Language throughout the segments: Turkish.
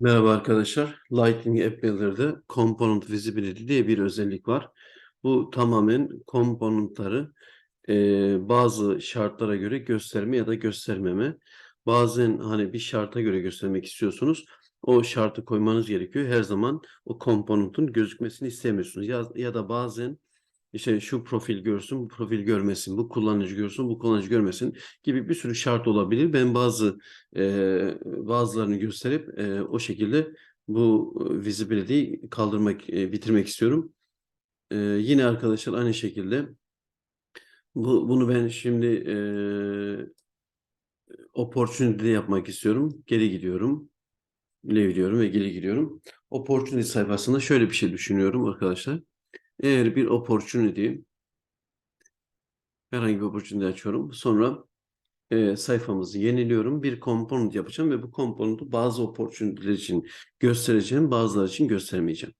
Merhaba arkadaşlar. Lightning App Builder'da Component Visibility diye bir özellik var. Bu tamamen komponentleri e, bazı şartlara göre gösterme ya da göstermeme. Bazen hani bir şarta göre göstermek istiyorsunuz. O şartı koymanız gerekiyor. Her zaman o komponentun gözükmesini istemiyorsunuz. Ya, ya da bazen işte şu profil görsün, bu profil görmesin, bu kullanıcı görsün, bu kullanıcı görmesin gibi bir sürü şart olabilir. Ben bazı e, bazılarını gösterip e, o şekilde bu visibility'yi kaldırmak, e, bitirmek istiyorum. E, yine arkadaşlar aynı şekilde bu, bunu ben şimdi e, opportunity'de yapmak istiyorum. Geri gidiyorum. Leave diyorum ve geri gidiyorum. Opportunity sayfasında şöyle bir şey düşünüyorum arkadaşlar. Eğer bir opportunity herhangi bir opportunity açıyorum. Sonra e, sayfamızı yeniliyorum. Bir component yapacağım ve bu component'u bazı opportunity'ler için göstereceğim, bazıları için göstermeyeceğim.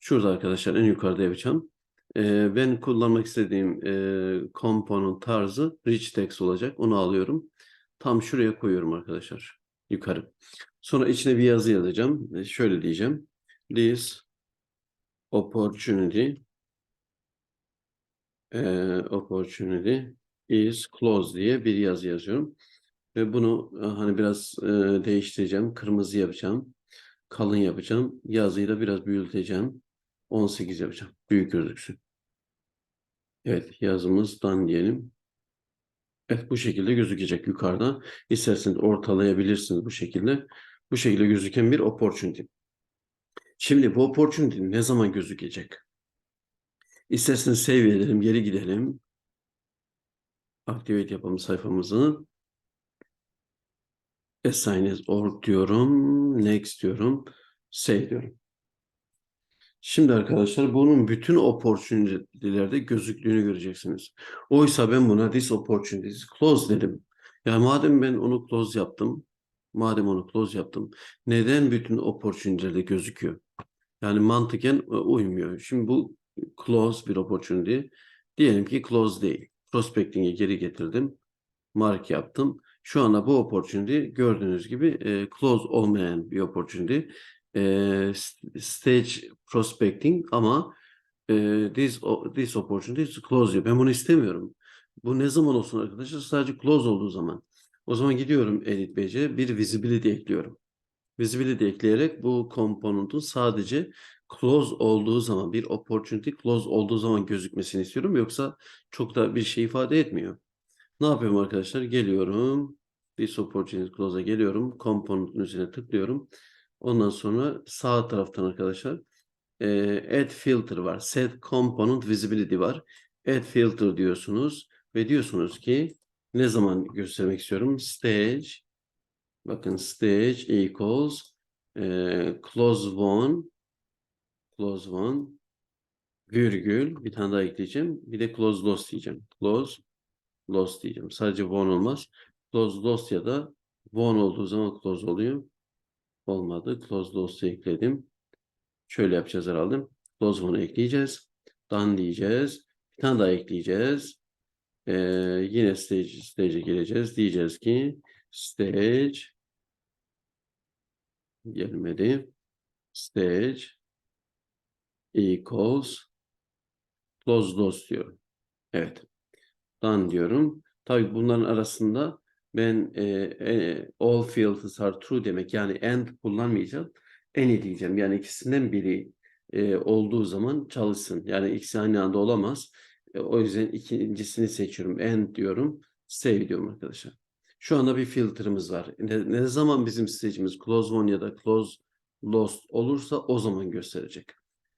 Şurada arkadaşlar en yukarıda yapacağım. E, ben kullanmak istediğim e, component tarzı rich text olacak. Onu alıyorum. Tam şuraya koyuyorum arkadaşlar. Yukarı. Sonra içine bir yazı yazacağım. E, şöyle diyeceğim. This opportunity e, opportunity is closed diye bir yazı yazıyorum. Ve bunu e, hani biraz e, değiştireceğim. Kırmızı yapacağım. Kalın yapacağım. Yazıyı da biraz büyüteceğim. 18 yapacağım. Büyük gözüksün. Evet yazımızdan diyelim. Evet bu şekilde gözükecek yukarıda. İsterseniz ortalayabilirsiniz bu şekilde. Bu şekilde gözüken bir opportunity. Şimdi bu opportunity ne zaman gözükecek? İsterseniz save edelim, geri gidelim. Activate yapalım sayfamızı. Assign as org diyorum. Next diyorum. Save diyorum. Şimdi arkadaşlar bunun bütün opportunity'lerde gözüktüğünü göreceksiniz. Oysa ben buna this opportunity is close dedim. Yani madem ben onu close yaptım, madem onu close yaptım, neden bütün opportunity'lerde gözüküyor? Yani mantıken e, uymuyor. Şimdi bu close bir opportunity. Diyelim ki close değil. Prospecting'e geri getirdim. Mark yaptım. Şu anda bu opportunity gördüğünüz gibi e, close olmayan bir opportunity. E, stage prospecting ama e, this, this opportunity is close diyor. Ben bunu istemiyorum. Bu ne zaman olsun arkadaşlar? Sadece close olduğu zaman. O zaman gidiyorum Edit Page'e bir visibility ekliyorum. Visibility ekleyerek bu komponentun sadece close olduğu zaman bir opportunity close olduğu zaman gözükmesini istiyorum. Yoksa çok da bir şey ifade etmiyor. Ne yapıyorum arkadaşlar? Geliyorum. This opportunity close'a geliyorum. Component'ın üzerine tıklıyorum. Ondan sonra sağ taraftan arkadaşlar e, add filter var. Set component visibility var. Add filter diyorsunuz ve diyorsunuz ki ne zaman göstermek istiyorum? Stage bakın stage equals e, close one close one virgül bir tane daha ekleyeceğim. Bir de close loss diyeceğim. Close loss diyeceğim. Sadece one olmaz. Close loss ya da one olduğu zaman close oluyor. Olmadı. Close loss'u ekledim. Şöyle yapacağız herhalde. Close one'u ekleyeceğiz. Done diyeceğiz. Bir tane daha ekleyeceğiz. Ee, yine stage, stage'e gireceğiz. Diyeceğiz ki stage gelmedi. Stage equals close loss diyorum. Evet. Done diyorum. Tabii bunların arasında ben e, e, all fields are true demek yani and kullanmayacağım. Any diyeceğim. Yani ikisinden biri e, olduğu zaman çalışsın. Yani ikisi aynı anda olamaz. E, o yüzden ikincisini seçiyorum. And diyorum. Save diyorum arkadaşlar. Şu anda bir filtremiz var. Ne, ne zaman bizim stage'imiz close one ya da close lost olursa o zaman gösterecek.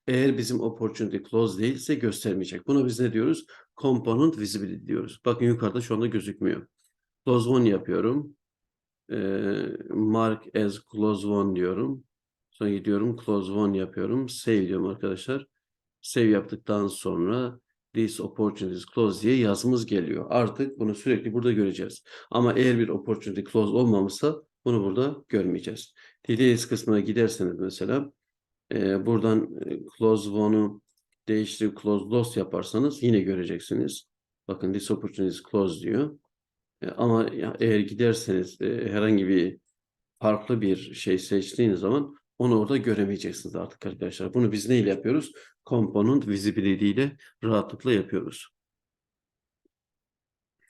Eğer bizim opportunity close değilse göstermeyecek. Buna biz ne diyoruz? Component visibility diyoruz. Bakın yukarıda şu anda gözükmüyor. Close one yapıyorum. Ee, mark as close one diyorum. Sonra gidiyorum close one yapıyorum. Save diyorum arkadaşlar. Save yaptıktan sonra this opportunity is close diye yazımız geliyor. Artık bunu sürekli burada göreceğiz. Ama eğer bir opportunity close olmamışsa bunu burada görmeyeceğiz. Details kısmına giderseniz mesela e, buradan e, close one'u değiştirip close lost yaparsanız yine göreceksiniz. Bakın this opportunity close diyor. E, Ama eğer giderseniz e, herhangi bir farklı bir şey seçtiğiniz zaman onu orada göremeyeceksiniz artık arkadaşlar. Bunu biz neyle yapıyoruz? Component visibility ile rahatlıkla yapıyoruz.